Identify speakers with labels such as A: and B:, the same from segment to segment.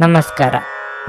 A: ನಮಸ್ಕಾರ.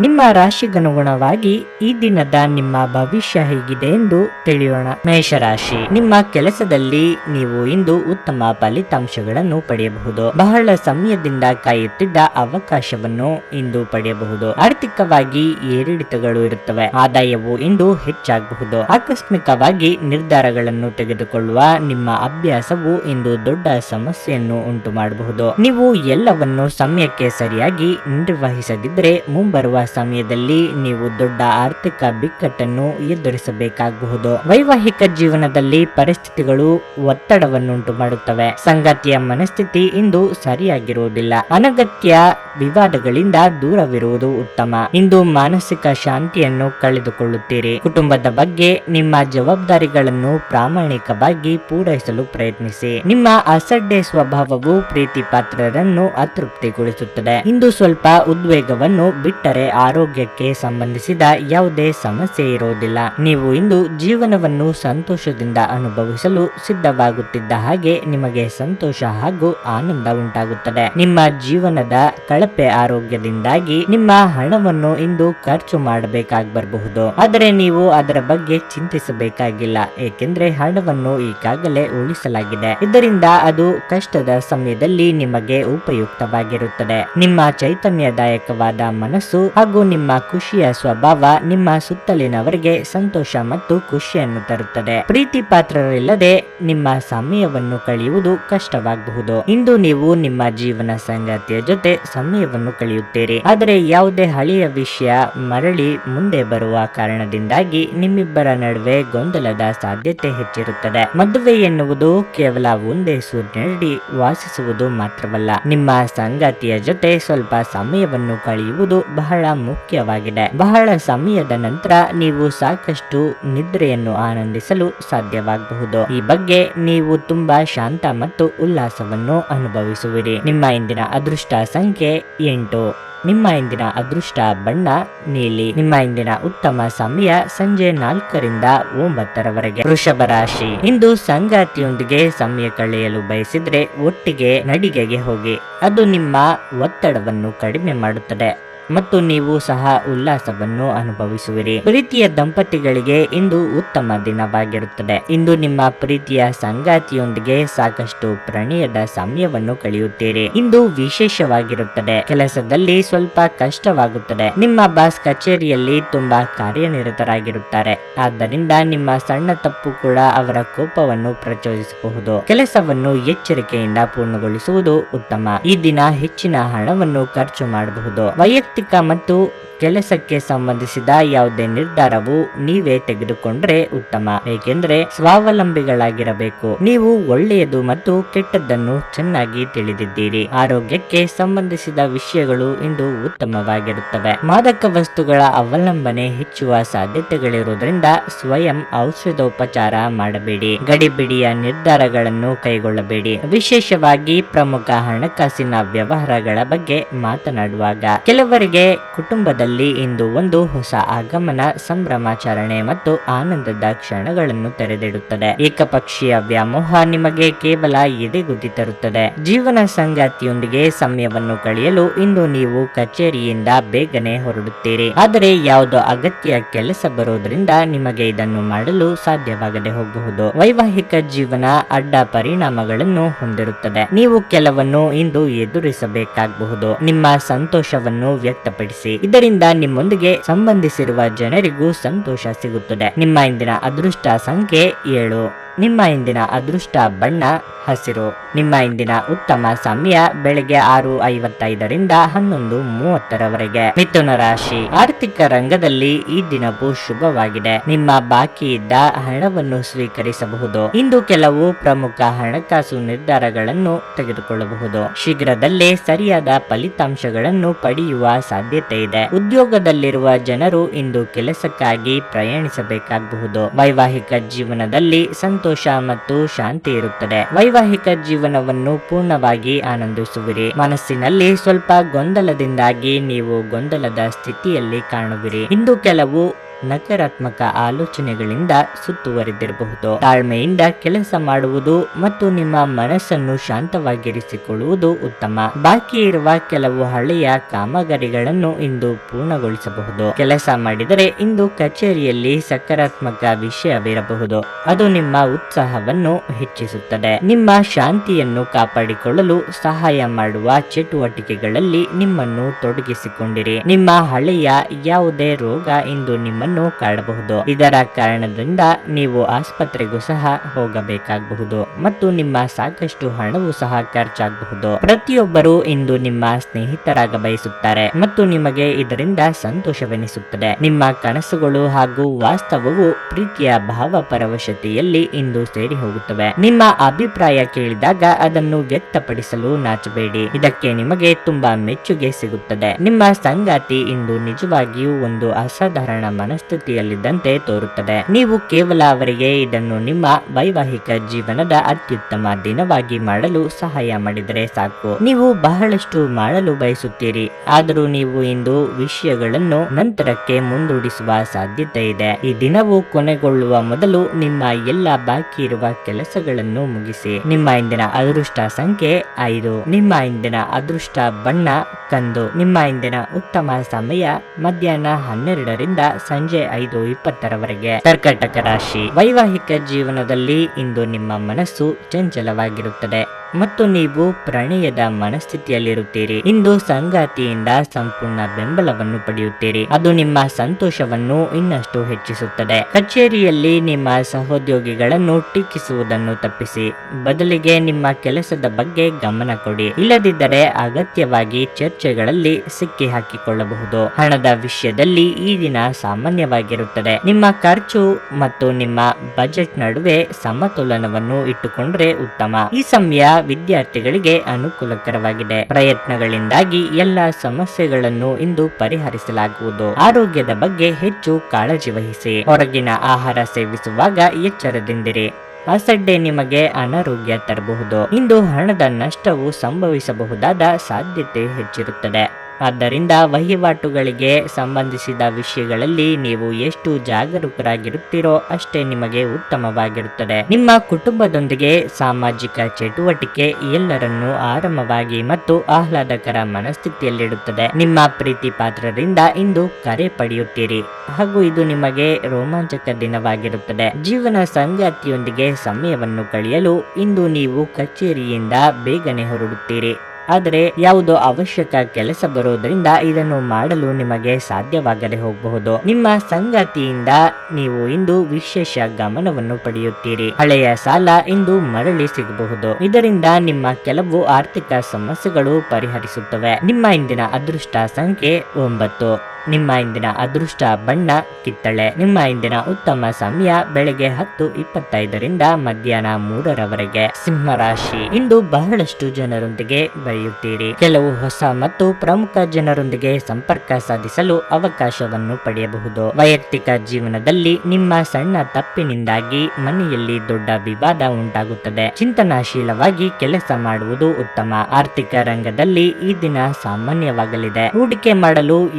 A: ನಿಮ್ಮ ರಾಶಿಗನುಗುಣವಾಗಿ ಈ ದಿನದ ನಿಮ್ಮ ಭವಿಷ್ಯ ಹೇಗಿದೆ ಎಂದು ತಿಳಿಯೋಣ. ಮೇಷರಾಶಿ. ನಿಮ್ಮ ಕೆಲಸದಲ್ಲಿ ನೀವು ಇಂದು ಉತ್ತಮ ಫಲಿತಾಂಶಗಳನ್ನು ಪಡೆಯಬಹುದು. ಬಹಳ ಸಮಯದಿಂದ ಕಾಯುತ್ತಿದ್ದ ಅವಕಾಶವನ್ನು ಇಂದು ಪಡೆಯಬಹುದು. ಆರ್ಥಿಕವಾಗಿ ಏರಿಳಿತಗಳು ಇರುತ್ತವೆ. ಆದಾಯವು ಇಂದು ಹೆಚ್ಚಾಗಬಹುದು. ಆಕಸ್ಮಿಕವಾಗಿ ನಿರ್ಧಾರಗಳನ್ನು ತೆಗೆದುಕೊಳ್ಳುವ ನಿಮ್ಮ ಅಭ್ಯಾಸವು ಇಂದು ದೊಡ್ಡ ಸಮಸ್ಯೆಯನ್ನು ಉಂಟು ಮಾಡಬಹುದು ನೀವು ಎಲ್ಲವನ್ನು ಸಮಯಕ್ಕೆ ಸರಿಯಾಗಿ ನಿರ್ವಹಿಸದಿದ್ದರೆ ಮುಂಬರುವ ಸಮಯದಲ್ಲಿ ನೀವು ದೊಡ್ಡ ಆರ್ಥಿಕ ಬಿಕ್ಕಟ್ಟನ್ನು ಎದುರಿಸಬೇಕಾಗಬಹುದು. ವೈವಾಹಿಕ ಜೀವನದಲ್ಲಿ ಪರಿಸ್ಥಿತಿಗಳು ಒತ್ತಡವನ್ನುಂಟು ಮಾಡುತ್ತವೆ. ಸಂಗಾತಿಯ ಮನಸ್ಥಿತಿ ಇಂದು ಸರಿಯಾಗಿರುವುದಿಲ್ಲ. ಅನಗತ್ಯ ವಿವಾದಗಳಿಂದ ದೂರವಿರುವುದು ಉತ್ತಮ. ಇಂದು ಮಾನಸಿಕ ಶಾಂತಿಯನ್ನು ಕಳೆದುಕೊಳ್ಳುತ್ತೀರಿ. ಕುಟುಂಬದ ಬಗ್ಗೆ ನಿಮ್ಮ ಜವಾಬ್ದಾರಿಗಳನ್ನು ಪ್ರಾಮಾಣಿಕವಾಗಿ ಪೂರೈಸಲು ಪ್ರಯತ್ನಿಸಿ. ನಿಮ್ಮ ಅಸಡ್ಡೆ ಸ್ವಭಾವವು ಪ್ರೀತಿ ಪಾತ್ರರನ್ನು ಅತೃಪ್ತಿಗೊಳಿಸುತ್ತದೆ. ಇಂದು ಸ್ವಲ್ಪ ಉದ್ವೇಗವನ್ನು ಬಿಟ್ಟರೆ ಆರೋಗ್ಯಕ್ಕೆ ಸಂಬಂಧಿಸಿದ ಯಾವುದೇ ಸಮಸ್ಯೆ ಇರೋದಿಲ್ಲ ನೀವು ಇಂದು ಜೀವನವನ್ನು ಸಂತೋಷದಿಂದ ಅನುಭವಿಸಲು ಸಿದ್ಧವಾಗುತ್ತಿದ್ದ ಹಾಗೆ ನಿಮಗೆ ಸಂತೋಷ ಹಾಗೂ ಆನಂದ ಉಂಟಾಗುತ್ತದೆ. ನಿಮ್ಮ ಜೀವನದ ಕಳಪೆ ಆರೋಗ್ಯದಿಂದಾಗಿ ನಿಮ್ಮ ಹಣವನ್ನು ಇಂದು ಖರ್ಚು ಮಾಡಬೇಕಾಗಿ ಬರಬಹುದು ಆದರೆ ನೀವು ಅದರ ಬಗ್ಗೆ ಚಿಂತಿಸಬೇಕಾಗಿಲ್ಲ, ಏಕೆಂದ್ರೆ ಹಣವನ್ನು ಈಗಾಗಲೇ ಉಳಿಸಲಾಗಿದೆ. ಇದರಿಂದ ಅದು ಕಷ್ಟದ ಸಮಯದಲ್ಲಿ ನಿಮಗೆ ಉಪಯುಕ್ತವಾಗಿರುತ್ತದೆ. ನಿಮ್ಮ ಚೈತನ್ಯದಾಯಕವಾದ ಮನಸ್ಸು ಹಾಗೂ ನಿಮ್ಮ ಖುಷಿಯ ಸ್ವಭಾವ ನಿಮ್ಮ ಸುತ್ತಲಿನವರಿಗೆ ಸಂತೋಷ ಮತ್ತು ಖುಷಿಯನ್ನು ತರುತ್ತದೆ. ಪ್ರೀತಿ ಪಾತ್ರರಿಲ್ಲದೆ ನಿಮ್ಮ ಸಮಯವನ್ನು ಕಳೆಯುವುದು ಕಷ್ಟವಾಗಬಹುದು. ಇಂದು ನೀವು ನಿಮ್ಮ ಜೀವನ ಸಂಗಾತಿಯ ಜೊತೆ ಸಮಯವನ್ನು ಕಳೆಯುತ್ತೀರಿ. ಆದರೆ ಯಾವುದೇ ಹಳೆಯ ವಿಷಯ ಮರಳಿ ಮುಂದೆ ಬರುವ ಕಾರಣದಿಂದಾಗಿ ನಿಮ್ಮಿಬ್ಬರ ನಡುವೆ ಗೊಂದಲದ ಸಾಧ್ಯತೆ ಹೆಚ್ಚಿರುತ್ತದೆ. ಮದುವೆ ಎನ್ನುವುದು ಕೇವಲ ಒಂದೇ ಸೂರ್ಯನಡಿ ವಾಸಿಸುವುದು ಮಾತ್ರವಲ್ಲ, ನಿಮ್ಮ ಸಂಗಾತಿಯ ಜೊತೆ ಸ್ವಲ್ಪ ಸಮಯವನ್ನು ಕಳೆಯುವುದು ಬಹಳ ಮುಖ್ಯವಾಗಿದೆ. ಬಹಳ ಸಮಯದ ನಂತರ ನೀವು ಸಾಕಷ್ಟು ನಿದ್ರೆಯನ್ನು ಆನಂದಿಸಲು ಸಾಧ್ಯವಾಗಬಹುದು. ಈ ಬಗ್ಗೆ ನೀವು ತುಂಬಾ ಶಾಂತ ಮತ್ತು ಉಲ್ಲಾಸವನ್ನು ಅನುಭವಿಸುವಿರಿ. ನಿಮ್ಮ ಇಂದಿನ ಅದೃಷ್ಟ ಸಂಖ್ಯೆ ಎಂಟು. ನಿಮ್ಮ ಇಂದಿನ ಅದೃಷ್ಟ ಬಣ್ಣ ನೀಲಿ. ನಿಮ್ಮ ಇಂದಿನ ಉತ್ತಮ ಸಮಯ ಸಂಜೆ ನಾಲ್ಕರಿಂದ ಒಂಬತ್ತರವರೆಗೆ. ವೃಷಭ ರಾಶಿ. ಇಂದು ಸಂಗಾತಿಯೊಂದಿಗೆ ಸಮಯ ಕಳೆಯಲು ಬಯಸಿದ್ರೆ ಒಟ್ಟಿಗೆ ನಡಿಗೆಗೆ ಹೋಗಿ. ಅದು ನಿಮ್ಮ ಒತ್ತಡವನ್ನು ಕಡಿಮೆ ಮಾಡುತ್ತದೆ. ಮತ್ತು ನೀವು ಸಹ ಉಲ್ಲಾಸವನ್ನು ಅನುಭವಿಸುವಿರಿ. ಪ್ರೀತಿಯ ದಂಪತಿಗಳಿಗೆ ಇಂದು ಉತ್ತಮ ದಿನವಾಗಿರುತ್ತದೆ. ಇಂದು ನಿಮ್ಮ ಪ್ರೀತಿಯ ಸಂಗಾತಿಯೊಂದಿಗೆ ಸಾಕಷ್ಟು ಪ್ರಣಯದ ಸಮಯವನ್ನು ಕಳೆಯುತ್ತೀರಿ. ಇಂದು ವಿಶೇಷವಾಗಿರುತ್ತದೆ. ಕೆಲಸದಲ್ಲಿ ಸ್ವಲ್ಪ ಕಷ್ಟವಾಗುತ್ತದೆ. ನಿಮ್ಮ ಬಾಸ್ ಕಚೇರಿಯಲ್ಲಿ ತುಂಬಾ ಕಾರ್ಯನಿರತರಾಗಿರುತ್ತಾರೆ. ಆದ್ದರಿಂದ ನಿಮ್ಮ ಸಣ್ಣ ತಪ್ಪು ಕೂಡ ಅವರ ಕೋಪವನ್ನು ಪ್ರಚೋದಿಸಬಹುದು. ಕೆಲಸವನ್ನು ಎಚ್ಚರಿಕೆಯಿಂದ ಪೂರ್ಣಗೊಳಿಸುವುದು ಉತ್ತಮ. ಈ ದಿನ ಹೆಚ್ಚಿನ ಹಣವನ್ನು ಖರ್ಚು ಮಾಡಬಹುದು. ವೈಯಕ್ತಿಕ ಮತ್ತು ಕೆಲಸಕ್ಕೆ ಸಂಬಂಧಿಸಿದ ಯಾವುದೇ ನಿರ್ಧಾರವು ನೀವೇ ತೆಗೆದುಕೊಂಡ್ರೆ ಉತ್ತಮ. ಏಕೆಂದ್ರೆ ಸ್ವಾವಲಂಬಿಗಳಾಗಿರಬೇಕು. ನೀವು ಒಳ್ಳೆಯದು ಮತ್ತು ಕೆಟ್ಟದ್ದನ್ನು ಚೆನ್ನಾಗಿ ತಿಳಿದಿದ್ದೀರಿ. ಆರೋಗ್ಯಕ್ಕೆ ಸಂಬಂಧಿಸಿದ ವಿಷಯಗಳು ಇಂದು ಉತ್ತಮವಾಗಿರುತ್ತವೆ. ಮಾದಕ ವಸ್ತುಗಳ ಅವಲಂಬನೆ ಹೆಚ್ಚುವ ಸಾಧ್ಯತೆಗಳಿರುವುದರಿಂದ ಸ್ವಯಂ ಔಷಧೋಪಚಾರ ಮಾಡಬೇಡಿ. ಗಡಿಬಿಡಿಯ ನಿರ್ಧಾರಗಳನ್ನು ಕೈಗೊಳ್ಳಬೇಡಿ. ವಿಶೇಷವಾಗಿ ಪ್ರಮುಖ ಹಣಕಾಸಿನ ವ್ಯವಹಾರಗಳ ಬಗ್ಗೆ ಮಾತನಾಡುವಾಗ. ಕೆಲವರಿಗೆ ಕುಟುಂಬದಲ್ಲಿ ಇಂದು ಒಂದು ಹೊಸ ಆಗಮನ, ಸಂಭ್ರಮಾಚರಣೆ ಮತ್ತು ಆನಂದದ ಕ್ಷಣಗಳನ್ನು ತೆರೆದಿಡುತ್ತದೆ. ಏಕಪಕ್ಷೀಯ ವ್ಯಾಮೋಹ ನಿಮಗೆ ಕೇವಲ ಎದೆಗುದ್ದಿ ತರುತ್ತದೆ. ಜೀವನ ಸಂಗಾತಿಯೊಂದಿಗೆ ಸಮಯವನ್ನು ಕಳೆಯಲು ಇಂದು ನೀವು ಕಚೇರಿಯಿಂದ ಬೇಗನೆ ಹೊರಡುತ್ತೀರಿ. ಆದರೆ ಯಾವುದೋ ಅಗತ್ಯ ಕೆಲಸ ಬರೋದ್ರಿಂದ ನಿಮಗೆ ಇದನ್ನು ಮಾಡಲು ಸಾಧ್ಯವಾಗದೆ ಹೋಗಬಹುದು. ವೈವಾಹಿಕ ಜೀವನ ಅಡ್ಡ ಪರಿಣಾಮಗಳನ್ನು ಹೊಂದಿರುತ್ತದೆ. ನೀವು ಕೆಲವನ್ನು ಇಂದು ಎದುರಿಸಬೇಕಾಗಬಹುದು. ನಿಮ್ಮ ಸಂತೋಷವನ್ನು ವ್ಯಕ್ತಪಡಿಸಿ. ಇದರಿಂದ ನಿಮ್ಮೊಂದಿಗೆ ಸಂಬಂಧಿಸಿರುವ ಜನರಿಗೂ ಸಂತೋಷ ಸಿಗುತ್ತದೆ. ನಿಮ್ಮ ಇಂದಿನ ಅದೃಷ್ಟ ಸಂಖ್ಯೆ ಏಳು. ನಿಮ್ಮ ಇಂದಿನ ಅದೃಷ್ಟ ಬಣ್ಣ, ಹಸಿರು. ನಿಮ್ಮ ಇಂದಿನ ಉತ್ತಮ ಸಮಯ ಬೆಳಗ್ಗೆ ಆರು ಐವತ್ತೈದರಿಂದ ಹನ್ನೊಂದು ಮೂವತ್ತರವರೆಗೆ. ಮಿಥುನ ರಾಶಿ. ಆರ್ಥಿಕ ರಂಗದಲ್ಲಿ ಈ ದಿನವು ಶುಭವಾಗಿದೆ. ನಿಮ್ಮ ಬಾಕಿ ಇದ್ದ ಹಣವನ್ನು ಸ್ವೀಕರಿಸಬಹುದು. ಇಂದು ಕೆಲವು ಪ್ರಮುಖ ಹಣಕಾಸು ನಿರ್ಧಾರಗಳನ್ನು ತೆಗೆದುಕೊಳ್ಳಬಹುದು. ಶೀಘ್ರದಲ್ಲೇ ಸರಿಯಾದ ಫಲಿತಾಂಶಗಳನ್ನು ಪಡೆಯುವ ಸಾಧ್ಯತೆ ಇದೆ. ಉದ್ಯೋಗದಲ್ಲಿರುವ ಜನರು ಇಂದು ಕೆಲಸಕ್ಕಾಗಿ ಪ್ರಯಾಣಿಸಬೇಕಾಗಬಹುದು. ವೈವಾಹಿಕ ಜೀವನದಲ್ಲಿ ಸಂತೋಷ ಮತ್ತು ಶಾಂತಿ ಇರುತ್ತದೆ. ವೈವಾಹಿಕ ಜೀವನವನ್ನು ಪೂರ್ಣವಾಗಿ ಆನಂದಿಸುವಿರಿ. ಮನಸ್ಸಿನಲ್ಲಿ ಸ್ವಲ್ಪ ಗೊಂದಲದಿಂದಾಗಿ ನೀವು ಗೊಂದಲದ ಸ್ಥಿತಿಯಲ್ಲಿ ಕಾಣುವಿರಿ. ಇಂದು ಕೆಲವು ನಕಾರಾತ್ಮಕ ಆಲೋಚನೆಗಳಿಂದ ಸುತ್ತುವರಿದಿರಬಹುದು. ತಾಳ್ಮೆಯಿಂದ ಕೆಲಸ ಮಾಡುವುದು ಮತ್ತು ನಿಮ್ಮ ಮನಸ್ಸನ್ನು ಶಾಂತವಾಗಿರಿಸಿಕೊಳ್ಳುವುದು ಉತ್ತಮ. ಬಾಕಿ ಇರುವ ಕೆಲವು ಹಳೆಯ ಕಾಮಗಾರಿಗಳನ್ನು ಇಂದು ಪೂರ್ಣಗೊಳಿಸಬಹುದು. ಕೆಲಸ ಮಾಡಿದರೆ ಇಂದು ಕಚೇರಿಯಲ್ಲಿ ಸಕಾರಾತ್ಮಕ ವಿಷಯವಿರಬಹುದು. ಅದು ನಿಮ್ಮ ಉತ್ಸಾಹವನ್ನು ಹೆಚ್ಚಿಸುತ್ತದೆ. ನಿಮ್ಮ ಶಾಂತಿಯನ್ನು ಕಾಪಾಡಿಕೊಳ್ಳಲು ಸಹಾಯ ಮಾಡುವ ಚಟುವಟಿಕೆಗಳಲ್ಲಿ ನಿಮ್ಮನ್ನು ತೊಡಗಿಸಿಕೊಂಡಿರಿ. ನಿಮ್ಮ ಹಳೆಯ ಯಾವುದೇ ರೋಗ ಇಂದು ನಿಮ್ಮನ್ನು ಕಾಡಬಹುದು ಇದರ ಕಾರಣದಿಂದ ನೀವು ಆಸ್ಪತ್ರೆಗೂ ಸಹ ಹೋಗಬೇಕಾಗಬಹುದು ಮತ್ತು ನಿಮ್ಮ ಸಾಕಷ್ಟು ಹಣವು ಸಹ ಖರ್ಚಾಗಬಹುದು. ಪ್ರತಿಯೊಬ್ಬರು ಇಂದು ನಿಮ್ಮ ಸ್ನೇಹಿತರಾಗ ಬಯಸುತ್ತಾರೆ ಮತ್ತು ನಿಮಗೆ ಇದರಿಂದ ಸಂತೋಷವೆನಿಸುತ್ತದೆ. ನಿಮ್ಮ ಕನಸುಗಳು ಹಾಗೂ ವಾಸ್ತವವು ಪ್ರೀತಿಯ ಭಾವಪರವಶತೆಯಲ್ಲಿ ಇಂದು ಸೇರಿ ಹೋಗುತ್ತವೆ. ನಿಮ್ಮ ಅಭಿಪ್ರಾಯ ಕೇಳಿದಾಗ ಅದನ್ನು ವ್ಯಕ್ತಪಡಿಸಲು ನಾಚಬೇಡಿ. ಇದಕ್ಕೆ ನಿಮಗೆ ತುಂಬಾ ಮೆಚ್ಚುಗೆ ಸಿಗುತ್ತದೆ. ನಿಮ್ಮ ಸಂಗಾತಿ ಇಂದು ನಿಜವಾಗಿಯೂ ಒಂದು ಅಸಾಧಾರಣ ಮನಸ್ಥಿತಿಯಲ್ಲಿದ್ದಂತೆ ತೋರುತ್ತದೆ. ನೀವು ಕೇವಲ ಅವರಿಗೆ ಇದನ್ನು ನಿಮ್ಮ ವೈವಾಹಿಕ ಜೀವನದ ಅತ್ಯುತ್ತಮ ದಿನವಾಗಿ ಮಾಡಲು ಸಹಾಯ ಮಾಡಿದರೆ ಸಾಕು. ನೀವು ಬಹಳಷ್ಟು ಮಾಡಲು ಬಯಸುತ್ತೀರಿ. ಆದರೂ ನೀವು ಇಂದು ವಿಷಯಗಳನ್ನು ನಂತರಕ್ಕೆ ಮುಂದೂಡಿಸುವ ಸಾಧ್ಯತೆ ಇದೆ. ಈ ದಿನವು ಕೊನೆಗೊಳ್ಳುವ ಮೊದಲು ನಿಮ್ಮ ಎಲ್ಲ ಬಾಕಿ ಇರುವ ಕೆಲಸಗಳನ್ನು ಮುಗಿಸಿ. ನಿಮ್ಮ ಇಂದಿನ ಅದೃಷ್ಟ ಸಂಖ್ಯೆ ಐದು. ನಿಮ್ಮ ಇಂದಿನ ಅದೃಷ್ಟ ಬಣ್ಣ ಕಂದು. ನಿಮ್ಮ ಇಂದಿನ ಉತ್ತಮ ಸಮಯ ಮಧ್ಯಾಹ್ನ ಹನ್ನೆರಡರಿಂದ ಸಂಜೆ ಐದು ಇಪ್ಪತ್ತರವರೆಗೆ. ಕರ್ಕಟಕ ರಾಶಿ. ವೈವಾಹಿಕ ಜೀವನದಲ್ಲಿ ಇಂದು ನಿಮ್ಮ ಮನಸ್ಸು ಚಂಚಲವಾಗಿರುತ್ತದೆ. ಮತ್ತು ನೀವು ಪ್ರಣಯದ ಮನಸ್ಥಿತಿಯಲ್ಲಿರುತ್ತೀರಿ. ಇಂದು ಸಂಗಾತಿಯಿಂದ ಸಂಪೂರ್ಣ ಬೆಂಬಲವನ್ನು ಪಡೆಯುತ್ತೀರಿ. ಅದು ನಿಮ್ಮ ಸಂತೋಷವನ್ನು ಇನ್ನಷ್ಟು ಹೆಚ್ಚಿಸುತ್ತದೆ. ಕಚೇರಿಯಲ್ಲಿ ನಿಮ್ಮ ಸಹೋದ್ಯೋಗಿಗಳನ್ನು ಟೀಕಿಸುವುದನ್ನು ತಪ್ಪಿಸಿ. ಬದಲಿಗೆ ನಿಮ್ಮ ಕೆಲಸದ ಬಗ್ಗೆ ಗಮನ ಕೊಡಿ. ಇಲ್ಲದಿದ್ದರೆ ಅಗತ್ಯವಾಗಿ ಚರ್ಚೆಗಳಲ್ಲಿ ಸಿಕ್ಕಿ ಹಾಕಿಕೊಳ್ಳಬಹುದು ಹಣದ ವಿಷಯದಲ್ಲಿ ಈ ದಿನ ಸಾಮಾನ್ಯವಾಗಿರುತ್ತದೆ. ನಿಮ್ಮ ಖರ್ಚು ಮತ್ತು ನಿಮ್ಮ ಬಜೆಟ್ ನಡುವೆ ಸಮತೋಲನವನ್ನು ಇಟ್ಟುಕೊಂಡ್ರೆ ಉತ್ತಮ. ಈ ಸಮಯ ವಿದ್ಯಾರ್ಥಿಗಳಿಗೆ ಅನುಕೂಲಕರವಾಗಿದೆ. ಪ್ರಯತ್ನಗಳಿಂದಾಗಿ ಎಲ್ಲ ಸಮಸ್ಯೆಗಳನ್ನು ಇಂದು ಪರಿಹರಿಸಲಾಗುವುದು. ಆರೋಗ್ಯದ ಬಗ್ಗೆ ಹೆಚ್ಚು ಕಾಳಜಿ ವಹಿಸಿ. ಹೊರಗಿನ ಆಹಾರ ಸೇವಿಸುವಾಗ ಎಚ್ಚರದಿಂದಿರಿ. ಅಸಡ್ಡೆ ನಿಮಗೆ ಅನಾರೋಗ್ಯ ತರಬಹುದು. ಇಂದು ಹಣದ ನಷ್ಟವು ಸಂಭವಿಸಬಹುದಾದ ಸಾಧ್ಯತೆ ಹೆಚ್ಚಿರುತ್ತದೆ. ಆದ್ದರಿಂದ ವಹಿವಾಟುಗಳಿಗೆ ಸಂಬಂಧಿಸಿದ ವಿಷಯಗಳಲ್ಲಿ ನೀವು ಎಷ್ಟು ಜಾಗರೂಕರಾಗಿರುತ್ತೀರೋ ಅಷ್ಟೇ ನಿಮಗೆ ಉತ್ತಮವಾಗಿರುತ್ತದೆ. ನಿಮ್ಮ ಕುಟುಂಬದೊಂದಿಗೆ ಸಾಮಾಜಿಕ ಚಟುವಟಿಕೆ ಎಲ್ಲರನ್ನೂ ಆರಾಮವಾಗಿ ಮತ್ತು ಆಹ್ಲಾದಕರ ಮನಸ್ಥಿತಿಯಲ್ಲಿಡುತ್ತದೆ. ನಿಮ್ಮ ಪ್ರೀತಿ ಪಾತ್ರರಿಂದ ಇಂದು ಕರೆ ಪಡೆಯುತ್ತೀರಿ. ಹಾಗೂ ಇದು ನಿಮಗೆ ರೋಮಾಂಚಕ ದಿನವಾಗಿರುತ್ತದೆ. ಜೀವನ ಸಂಗಾತಿಯೊಂದಿಗೆ ಸಮಯವನ್ನು ಕಳೆಯಲು ಇಂದು ನೀವು ಕಚೇರಿಯಿಂದ ಬೇಗನೆ ಹೊರಡುತ್ತೀರಿ. ಆದರೆ ಯಾವುದೋ ಅವಶ್ಯಕ ಕೆಲಸ ಬರೋದ್ರಿಂದ ಇದನ್ನು ಮಾಡಲು ನಿಮಗೆ ಸಾಧ್ಯವಾಗದೆ ಹೋಗಬಹುದು. ನಿಮ್ಮ ಸಂಗಾತಿಯಿಂದ ನೀವು ಇಂದು ವಿಶೇಷ ಗಮನವನ್ನು ಪಡೆಯುತ್ತೀರಿ. ಹಳೆಯ ಸಾಲ ಇಂದು ಮರಳಿ ಸಿಗಬಹುದು. ಇದರಿಂದ ನಿಮ್ಮ ಕೆಲವು ಆರ್ಥಿಕ ಸಮಸ್ಯೆಗಳು ಪರಿಹರಿಸುತ್ತವೆ. ನಿಮ್ಮ ಇಂದಿನ ಅದೃಷ್ಟ ಸಂಖ್ಯೆ ಒಂಬತ್ತು. ನಿಮ್ಮ ಇಂದಿನ ಅದೃಷ್ಟ ಬಣ್ಣ ಕಿತ್ತಳೆ. ನಿಮ್ಮ ಇಂದಿನ ಉತ್ತಮ ಸಮಯ ಬೆಳಗ್ಗೆ ಹತ್ತು ಇಪ್ಪತ್ತೈದರಿಂದ ಮಧ್ಯಾಹ್ನ ಮೂರರವರೆಗೆ. ಸಿಂಹರಾಶಿ, ಇಂದು ಬಹಳಷ್ಟು ಜನರೊಂದಿಗೆ ಬೆಳೆಯುತ್ತೀರಿ. ಕೆಲವು ಹೊಸ ಮತ್ತು ಪ್ರಮುಖ ಜನರೊಂದಿಗೆ ಸಂಪರ್ಕ ಸಾಧಿಸಲು ಅವಕಾಶವನ್ನು ಪಡೆಯಬಹುದು. ವೈಯಕ್ತಿಕ ಜೀವನದಲ್ಲಿ ನಿಮ್ಮ ಸಣ್ಣ ತಪ್ಪಿನಿಂದಾಗಿ ಮನೆಯಲ್ಲಿ ದೊಡ್ಡ ವಿವಾದ ಉಂಟಾಗುತ್ತದೆ. ಚಿಂತನಾಶೀಲವಾಗಿ ಕೆಲಸ ಮಾಡುವುದು ಉತ್ತಮ. ಆರ್ಥಿಕ ರಂಗದಲ್ಲಿ ಈ ದಿನ ಸಾಮಾನ್ಯವಾಗಲಿದೆ. ಹೂಡಿಕೆ ಮಾಡಲು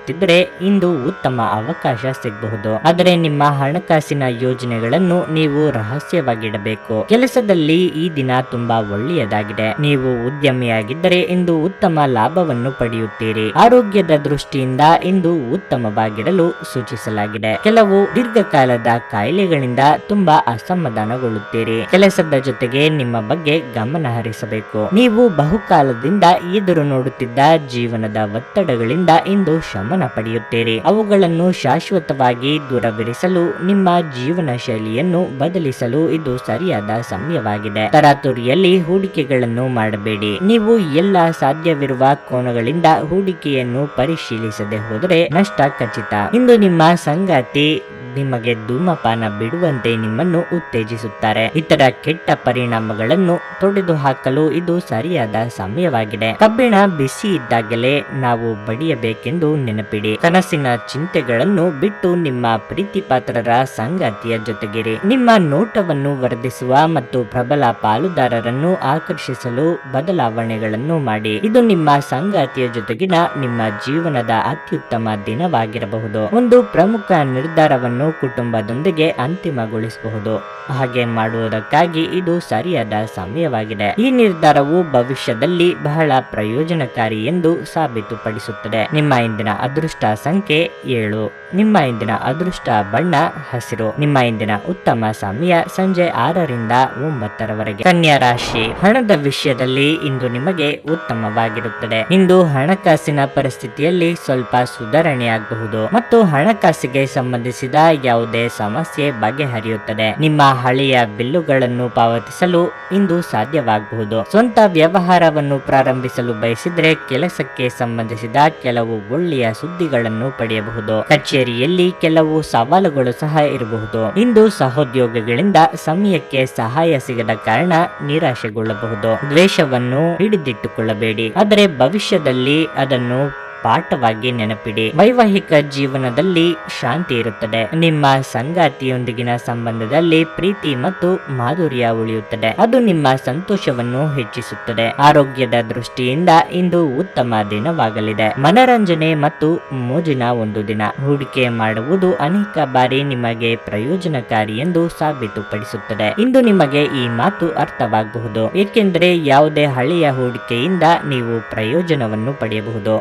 A: ಯೋಚಿಸುತ್ತಿದ್ದರೆ ಇಂದು ಉತ್ತಮ ಅವಕಾಶ ಸಿಗಬಹುದು. ಆದರೆ ನಿಮ್ಮ ಹಣಕಾಸಿನ ಯೋಜನೆಗಳನ್ನು ನೀವು ರಹಸ್ಯವಾಗಿಡಬೇಕು. ಕೆಲಸದಲ್ಲಿ ಈ ದಿನ ತುಂಬಾ ಒಳ್ಳೆಯದಾಗಿದೆ. ನೀವು ಉದ್ಯಮಿಯಾಗಿದ್ದರೆ ಇಂದು ಉತ್ತಮ ಲಾಭವನ್ನು ಪಡೆಯುತ್ತೀರಿ. ಆರೋಗ್ಯದ ದೃಷ್ಟಿಯಿಂದ ಇಂದು ಉತ್ತಮವಾಗಿಡಲು ಸೂಚಿಸಲಾಗಿದೆ. ಕೆಲವು ದೀರ್ಘಕಾಲದ ಕಾಯಿಲೆಗಳಿಂದ ತುಂಬಾ ಅಸಮಾಧಾನಗೊಳ್ಳುತ್ತೀರಿ. ಕೆಲಸದ ಜೊತೆಗೆ ನಿಮ್ಮ ಬಗ್ಗೆ ಗಮನ ಹರಿಸಬೇಕು. ನೀವು ಬಹುಕಾಲದಿಂದ ಎದುರು ನೋಡುತ್ತಿದ್ದ ಜೀವನದ ಒತ್ತಡಗಳಿಂದ ಇಂದು ಶಮನ ಪಡೆಯುತ್ತೀರಿ. ಅವುಗಳನ್ನು ಶಾಶ್ವತವಾಗಿ ದೂರವಿರಿಸಲು, ನಿಮ್ಮ ಜೀವನ ಶೈಲಿಯನ್ನು ಬದಲಿಸಲು ಇದು ಸರಿಯಾದ ಸಮಯವಾಗಿದೆ. ತರಾತುರಿಯಲ್ಲಿ ಹೂಡಿಕೆಗಳನ್ನು ಮಾಡಬೇಡಿ. ನೀವು ಎಲ್ಲ ಸಾಧ್ಯವಿರುವ ಕೋನಗಳಿಂದ ಹೂಡಿಕೆಯನ್ನು ಪರಿಶೀಲಿಸದೆ ಹೋದರೆ ನಷ್ಟ ಖಚಿತ. ಇಂದು ನಿಮ್ಮ ಸಂಗಾತಿ ನಿಮಗೆ ಧೂಮಪಾನ ಬಿಡುವಂತೆ ನಿಮ್ಮನ್ನು ಉತ್ತೇಜಿಸುತ್ತಾರೆ. ಇತರ ಕೆಟ್ಟ ಪರಿಣಾಮಗಳನ್ನು ತೊಡೆದು ಹಾಕಲು ಇದು ಸರಿಯಾದ ಸಮಯವಾಗಿದೆ. ಕಬ್ಬಿಣ ಬಿಸಿ ಇದ್ದಾಗಲೇ ನಾವು ಬಡಿಯಬೇಕೆಂದು ನೆನಪಿಡಿ. ಕನಸಿನ ಚಿಂತೆಗಳನ್ನು ಬಿಟ್ಟು ನಿಮ್ಮ ಪ್ರೀತಿಪಾತ್ರರ ಸಂಗಾತಿಯ ಜೊತೆಗಿರಿ. ನಿಮ್ಮ ನೋಟವನ್ನು ವರ್ಧಿಸುವ ಮತ್ತು ಪ್ರಬಲ ಪಾಲುದಾರರನ್ನು ಆಕರ್ಷಿಸಲು ಬದಲಾವಣೆಗಳನ್ನು ಮಾಡಿ. ಇದು ನಿಮ್ಮ ಸಂಗಾತಿಯ ಜೊತೆಗಿನ ನಿಮ್ಮ ಜೀವನದ ಅತ್ಯುತ್ತಮ ದಿನವಾಗಿರಬಹುದು. ಒಂದು ಪ್ರಮುಖ ನಿರ್ಧಾರವನ್ನು ಕುಟುಂಬದೊಂದಿಗೆ ಅಂತಿಮಗೊಳಿಸಬಹುದು. ಹಾಗೆ ಮಾಡುವುದಕ್ಕಾಗಿ ಇದು ಸರಿಯಾದ ಸಮಯವಾಗಿದೆ. ಈ ನಿರ್ಧಾರವು ಭವಿಷ್ಯದಲ್ಲಿ ಬಹಳ ಪ್ರಯೋಜನಕಾರಿ ಎಂದು ಸಾಬೀತುಪಡಿಸುತ್ತದೆ. ನಿಮ್ಮ ಇಂದಿನ ಅದೃಷ್ಟ ಸಂಖ್ಯೆ ಏಳು. ನಿಮ್ಮ ಇಂದಿನ ಅದೃಷ್ಟ ಬಣ್ಣ ಹಸಿರು. ನಿಮ್ಮ ಇಂದಿನ ಉತ್ತಮ ಸಮಯ ಸಂಜೆ ಆರರಿಂದ ಒಂಬತ್ತರವರೆಗೆ. ಕನ್ಯಾ ರಾಶಿ, ಹಣದ ವಿಷಯದಲ್ಲಿ ಇಂದು ನಿಮಗೆ ಉತ್ತಮವಾಗಿರುತ್ತದೆ. ಇಂದು ಹಣಕಾಸಿನ ಪರಿಸ್ಥಿತಿಯಲ್ಲಿ ಸ್ವಲ್ಪ ಸುಧಾರಣೆಯಾಗಬಹುದು. ಮತ್ತು ಹಣಕಾಸಿಗೆ ಸಂಬಂಧಿಸಿದ ಯಾವುದೇ ಸಮಸ್ಯೆ ಬಗೆಹರಿಯುತ್ತದೆ. ನಿಮ್ಮ ಹಳೆಯ ಬಿಲ್ಲುಗಳನ್ನು ಪಾವತಿಸಲು ಇಂದು ಸಾಧ್ಯವಾಗಬಹುದು. ಸ್ವಂತ ವ್ಯವಹಾರವನ್ನು ಪ್ರಾರಂಭಿಸಲು ಬಯಸಿದ್ರೆ ಕೆಲಸಕ್ಕೆ ಸಂಬಂಧಿಸಿದ ಕೆಲವು ಒಳ್ಳೆಯ ಸುದ್ದಿಗಳನ್ನು ಪಡೆಯಬಹುದು. ಕಚೇರಿಯಲ್ಲಿ ಕೆಲವು ಸವಾಲುಗಳು ಸಹ ಇರಬಹುದು. ಇಂದು ಸಹೋದ್ಯೋಗಿಗಳಿಂದ ಸಮಯಕ್ಕೆ ಸಹಾಯ ಸಿಗದ ಕಾರಣ ನಿರಾಶೆಗೊಳ್ಳಬಹುದು. ದ್ವೇಷವನ್ನು ಹಿಡಿದಿಟ್ಟುಕೊಳ್ಳಬೇಡಿ. ಆದರೆ ಭವಿಷ್ಯದಲ್ಲಿ ಅದನ್ನು ಪಾಠವಾಗಿ ನೆನಪಿಡಿ. ವೈವಾಹಿಕ ಜೀವನದಲ್ಲಿ ಶಾಂತಿ ಇರುತ್ತದೆ. ನಿಮ್ಮ ಸಂಗಾತಿಯೊಂದಿಗಿನ ಸಂಬಂಧದಲ್ಲಿ ಪ್ರೀತಿ ಮತ್ತು ಮಾಧುರ್ಯ ಉಳಿಯುತ್ತದೆ. ಅದು ನಿಮ್ಮ ಸಂತೋಷವನ್ನು ಹೆಚ್ಚಿಸುತ್ತದೆ. ಆರೋಗ್ಯದ ದೃಷ್ಟಿಯಿಂದ ಇಂದು ಉತ್ತಮ ದಿನವಾಗಲಿದೆ. ಮನರಂಜನೆ ಮತ್ತು ಮೋಜಿನ ಒಂದು ದಿನ. ಹೂಡಿಕೆ ಮಾಡುವುದು ಅನೇಕ ಬಾರಿ ನಿಮಗೆ ಪ್ರಯೋಜನಕಾರಿ ಎಂದು ಸಾಬೀತುಪಡಿಸುತ್ತದೆ. ಇಂದು ನಿಮಗೆ ಈ ಮಾತು ಅರ್ಥವಾಗಬಹುದು ಏಕೆಂದರೆ ಯಾವುದೇ ಹಳೆಯ ಹೂಡಿಕೆಯಿಂದ ನೀವು ಪ್ರಯೋಜನವನ್ನು ಪಡೆಯಬಹುದು.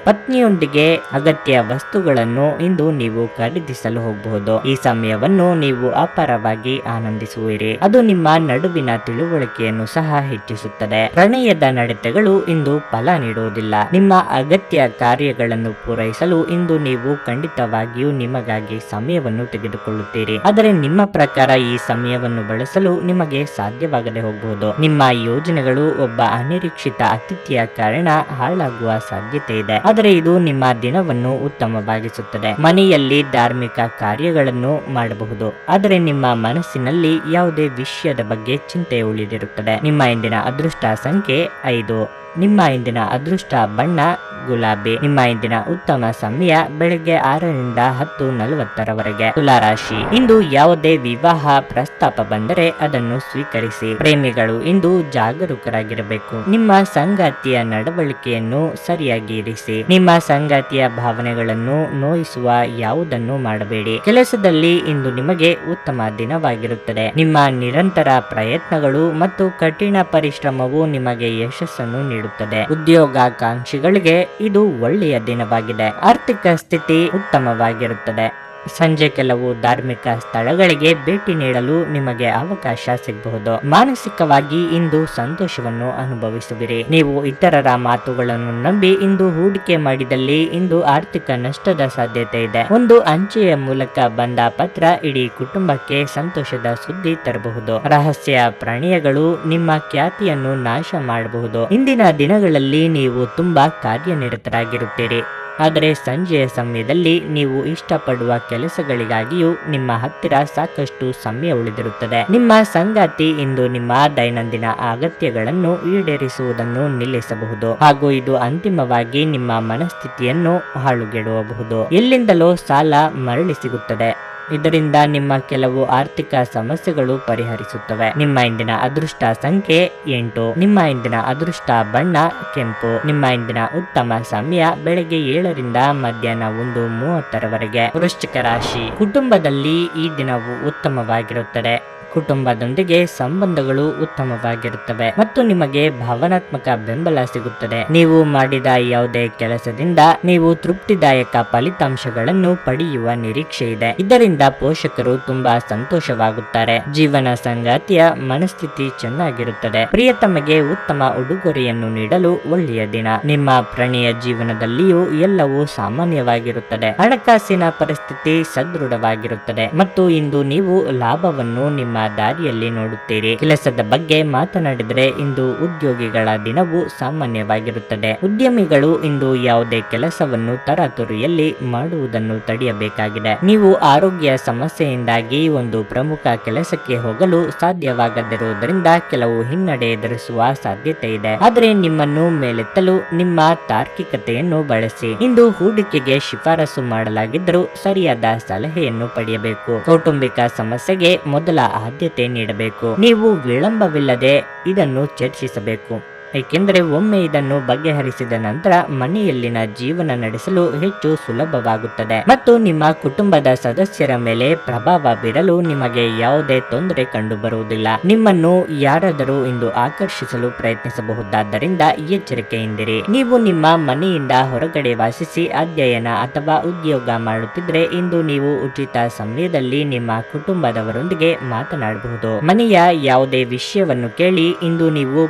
A: ಪತ್ನಿಯೊಂದಿಗೆ ಅಗತ್ಯ ವಸ್ತುಗಳನ್ನು ಇಂದು ನೀವು ಖರೀದಿಸಲು ಹೋಗಬಹುದು. ಈ ಸಮಯವನ್ನು ನೀವು ಅಪಾರವಾಗಿ ಆನಂದಿಸುವಿರಿ. ಅದು ನಿಮ್ಮ ನಡುವಿನ ತಿಳುವಳಿಕೆಯನ್ನು ಸಹ ಹೆಚ್ಚಿಸುತ್ತದೆ. ಪ್ರಣಯದ ನಡತೆಗಳು ಇಂದು ಫಲ ನೀಡುವುದಿಲ್ಲ. ನಿಮ್ಮ ಅಗತ್ಯ ಕಾರ್ಯಗಳನ್ನು ಪೂರೈಸಲು ಇಂದು ನೀವು ಖಂಡಿತವಾಗಿಯೂ ನಿಮಗಾಗಿ ಸಮಯವನ್ನು ತೆಗೆದುಕೊಳ್ಳುತ್ತೀರಿ. ಆದರೆ ನಿಮ್ಮ ಪ್ರಕಾರ ಈ ಸಮಯವನ್ನು ಬಳಸಲು ನಿಮಗೆ ಸಾಧ್ಯವಾಗದೆ ಹೋಗಬಹುದು. ನಿಮ್ಮ ಯೋಜನೆಗಳು ಒಬ್ಬ ಅನಿರೀಕ್ಷಿತ ಅತಿಥಿಯ ಕಾರಣ ಹಾಳಾಗುವ ಸಾಧ್ಯತೆ ಇದೆ. ಆದರೆ ಇದು ನಿಮ್ಮ ದಿನವನ್ನು ಉತ್ತಮವಾಗಿಸುತ್ತದೆ. ಮನೆಯಲ್ಲಿ ಧಾರ್ಮಿಕ ಕಾರ್ಯಗಳನ್ನು ಮಾಡಬಹುದು. ಆದರೆ ನಿಮ್ಮ ಮನಸ್ಸಿನಲ್ಲಿ ಯಾವುದೇ ವಿಷಯದ ಬಗ್ಗೆ ಚಿಂತೆ ಉಳಿದಿರುತ್ತದೆ. ನಿಮ್ಮ ಇಂದಿನ ಅದೃಷ್ಟ ಸಂಖ್ಯೆ ಐದು. ನಿಮ್ಮ ಇಂದಿನ ಅದೃಷ್ಟ ಬಣ್ಣ ಗುಲಾಬಿ. ನಿಮ್ಮ ಇಂದಿನ ಉತ್ತಮ ಸಮಯ ಬೆಳಗ್ಗೆ ಆರರಿಂದ ಹತ್ತು ನಲವತ್ತರವರೆಗೆ. ತುಲಾರಾಶಿ ಇಂದು ಯಾವುದೇ ವಿವಾಹ ಪ್ರಸ್ತಾಪ ಬಂದರೆ ಅದನ್ನು ಸ್ವೀಕರಿಸಿ. ಪ್ರೇಮಿಗಳು ಇಂದು ಜಾಗರೂಕರಾಗಿರಬೇಕು. ನಿಮ್ಮ ಸಂಗಾತಿಯ ನಡವಳಿಕೆಯನ್ನು ಸರಿಯಾಗಿ ಇರಿಸಿ. ನಿಮ್ಮ ಸಂಗಾತಿಯ ಭಾವನೆಗಳನ್ನು ನೋಯಿಸುವ ಯಾವುದನ್ನು ಮಾಡಬೇಡಿ. ಕೆಲಸದಲ್ಲಿ ಇಂದು ನಿಮಗೆ ಉತ್ತಮ ದಿನವಾಗಿರುತ್ತದೆ. ನಿಮ್ಮ ನಿರಂತರ ಪ್ರಯತ್ನಗಳು ಮತ್ತು ಕಠಿಣ ಪರಿಶ್ರಮವು ನಿಮಗೆ ಯಶಸ್ಸನ್ನು ನೀಡುತ್ತದೆ. ಉದ್ಯೋಗಾಕಾಂಕ್ಷಿಗಳಿಗೆ ಇದು ಒಳ್ಳೆಯ ದಿನವಾಗಿದೆ. ಆರ್ಥಿಕ ಸ್ಥಿತಿ ಉತ್ತಮವಾಗಿರುತ್ತದೆ. ಸಂಜೆ ಕೆಲವು ಧಾರ್ಮಿಕ ಸ್ಥಳಗಳಿಗೆ ಭೇಟಿ ನೀಡಲು ನಿಮಗೆ ಅವಕಾಶ ಸಿಗಬಹುದು. ಮಾನಸಿಕವಾಗಿ ಇಂದು ಸಂತೋಷವನ್ನು ಅನುಭವಿಸುವಿರಿ. ನೀವು ಇತರರ ಮಾತುಗಳನ್ನು ನಂಬಿ ಇಂದು ಹೂಡಿಕೆ ಮಾಡಿದಲ್ಲಿ ಇಂದು ಆರ್ಥಿಕ ನಷ್ಟದ ಸಾಧ್ಯತೆ ಇದೆ. ಒಂದು ಅಂಚೆಯ ಮೂಲಕ ಬಂದ ಪತ್ರ ಇಡೀ ಕುಟುಂಬಕ್ಕೆ ಸಂತೋಷದ ಸುದ್ದಿ ತರಬಹುದು. ರಹಸ್ಯ ಪ್ರಾಣಿಯಗಳು ನಿಮ್ಮ ಖ್ಯಾತಿಯನ್ನು ನಾಶ ಮಾಡಬಹುದು. ಇಂದಿನ ದಿನಗಳಲ್ಲಿ ನೀವು ತುಂಬಾ ಕಾರ್ಯನಿರತರಾಗಿರುತ್ತೀರಿ. ಆದರೆ ಸಂಜೆಯ ಸಮಯದಲ್ಲಿ ನೀವು ಇಷ್ಟಪಡುವ ಕೆಲಸಗಳಿಗಾಗಿಯೂ ನಿಮ್ಮ ಹತ್ತಿರ ಸಾಕಷ್ಟು ಸಮಯ ಉಳಿದಿರುತ್ತದೆ. ನಿಮ್ಮ ಸಂಗಾತಿ ಇಂದು ನಿಮ್ಮ ದೈನಂದಿನ ಅಗತ್ಯಗಳನ್ನು ಈಡೇರಿಸುವುದನ್ನು ನಿಲ್ಲಿಸಬಹುದು ಹಾಗೂ ಇದು ಅಂತಿಮವಾಗಿ ನಿಮ್ಮ ಮನಸ್ಥಿತಿಯನ್ನು ಹಾಳುಗೆಡುವಬಹುದು. ಎಲ್ಲಿಂದಲೋ ಸಾಲ ಮರಳಿ ಸಿಗುತ್ತದೆ. ಇದರಿಂದ ನಿಮ್ಮ ಕೆಲವು ಆರ್ಥಿಕ ಸಮಸ್ಯೆಗಳು ಪರಿಹರಿಸುತ್ತವೆ. ನಿಮ್ಮ ಇಂದಿನ ಅದೃಷ್ಟ ಸಂಖ್ಯೆ ಎಂಟು. ನಿಮ್ಮ ಇಂದಿನ ಅದೃಷ್ಟ ಬಣ್ಣ ಕೆಂಪು. ನಿಮ್ಮ ಇಂದಿನ ಉತ್ತಮ ಸಮಯ ಬೆಳಗ್ಗೆ ಏಳರಿಂದ ಮಧ್ಯಾಹ್ನ ಒಂದು ಮೂವತ್ತರವರೆಗೆ. ವೃಶ್ಚಿಕ ರಾಶಿ. ಕುಟುಂಬದಲ್ಲಿ ಈ ದಿನವು ಉತ್ತಮವಾಗಿರುತ್ತದೆ. ಕುಟುಂಬದೊಂದಿಗೆ ಸಂಬಂಧಗಳು ಉತ್ತಮವಾಗಿರುತ್ತವೆ ಮತ್ತು ನಿಮಗೆ ಭಾವನಾತ್ಮಕ ಬೆಂಬಲ ಸಿಗುತ್ತದೆ. ನೀವು ಮಾಡಿದ ಯಾವುದೇ ಕೆಲಸದಿಂದ ನೀವು ತೃಪ್ತಿದಾಯಕ ಫಲಿತಾಂಶಗಳನ್ನು ಪಡೆಯುವ ನಿರೀಕ್ಷೆ ಇದೆ. ಇದರಿಂದ ಪೋಷಕರು ತುಂಬಾ ಸಂತೋಷವಾಗುತ್ತಾರೆ. ಜೀವನ ಸಂಗಾತಿಯ ಮನಸ್ಥಿತಿ ಚೆನ್ನಾಗಿರುತ್ತದೆ. ಪ್ರಿಯತಮಗೆ ಉತ್ತಮ ಉಡುಗೊರೆಯನ್ನು ನೀಡಲು ಒಳ್ಳೆಯ ದಿನ. ನಿಮ್ಮ ಪ್ರಣಯ ಜೀವನದಲ್ಲಿಯೂ ಎಲ್ಲವೂ ಸಾಮಾನ್ಯವಾಗಿರುತ್ತದೆ. ಹಣಕಾಸಿನ ಪರಿಸ್ಥಿತಿ ಸದೃಢವಾಗಿರುತ್ತದೆ ಮತ್ತು ಇಂದು ನೀವು ಲಾಭವನ್ನು ನಿಮ್ಮ ದಾರಿಯಲ್ಲಿ ನೋಡುತ್ತೀರಿ. ಕೆಲಸದ ಬಗ್ಗೆ ಮಾತನಾಡಿದರೆ ಇಂದು ಉದ್ಯೋಗಿಗಳ ದಿನವು ಸಾಮಾನ್ಯವಾಗಿರುತ್ತದೆ. ಉದ್ಯಮಿಗಳು ಇಂದು ಯಾವುದೇ ಕೆಲಸವನ್ನು ತರಾತುರಿಯಲ್ಲಿ ಮಾಡುವುದನ್ನು ತಡೆಯಬೇಕಾಗಿದೆ. ನೀವು ಆರೋಗ್ಯ ಸಮಸ್ಯೆಯಿಂದಾಗಿ ಒಂದು ಪ್ರಮುಖ ಕೆಲಸಕ್ಕೆ ಹೋಗಲು ಸಾಧ್ಯವಾಗದಿರುವುದರಿಂದ ಕೆಲವು ಹಿನ್ನಡೆ ಎದುರಿಸುವ ಸಾಧ್ಯತೆ ಇದೆ. ಆದರೆ ನಿಮ್ಮನ್ನು ಮೇಲೆತ್ತಲು ನಿಮ್ಮ ತಾರ್ಕಿಕತೆಯನ್ನು ಬಳಸಿ. ಇಂದು ಹೂಡಿಕೆಗೆ ಶಿಫಾರಸು ಮಾಡಲಾಗಿದ್ದರೂ ಸರಿಯಾದ ಸಲಹೆಯನ್ನು ಪಡೆಯಬೇಕು. ಕೌಟುಂಬಿಕ ಸಮಸ್ಯೆಗೆ ಮೊದಲ ಆದ್ಯತೆ ನೀಡಬೇಕು. ನೀವು ವಿಳಂಬವಿಲ್ಲದೆ ಇದನ್ನು ಚರ್ಚಿಸಬೇಕು. ಏಕೆಂದರೆ ಒಮ್ಮೆ ಇದನ್ನು ಬಗೆಹರಿಸಿದ ನಂತರ ಮನೆಯಲ್ಲಿನ ಜೀವನ ನಡೆಸಲು ಹೆಚ್ಚು ಸುಲಭವಾಗುತ್ತದೆ. ಮತ್ತು ನಿಮ್ಮ ಕುಟುಂಬದ ಸದಸ್ಯರ ಮೇಲೆ ಪ್ರಭಾವ ಬೀರಲು ನಿಮಗೆ ಯಾವುದೇ ತೊಂದರೆ ಕಂಡುಬರುವುದಿಲ್ಲ. ನಿಮ್ಮನ್ನು ಯಾರಾದರೂ ಇಂದು ಆಕರ್ಷಿಸಲು ಪ್ರಯತ್ನಿಸಬಹುದಾದ್ದರಿಂದ ಎಚ್ಚರಿಕೆಯಿಂದಿರಿ. ನೀವು ನಿಮ್ಮ ಮನೆಯಿಂದ ಹೊರಗಡೆ ವಾಸಿಸಿ ಅಧ್ಯಯನ ಅಥವಾ ಉದ್ಯೋಗ ಮಾಡುತ್ತಿದ್ರೆ ಇಂದು ನೀವು ಉಚಿತ ಸಮಯದಲ್ಲಿ ನಿಮ್ಮ ಕುಟುಂಬದವರೊಂದಿಗೆ ಮಾತನಾಡಬಹುದು. ಮನೆಯ ಯಾವುದೇ ವಿಷಯವನ್ನು ಕೇಳಿ ಇಂದು ನೀವು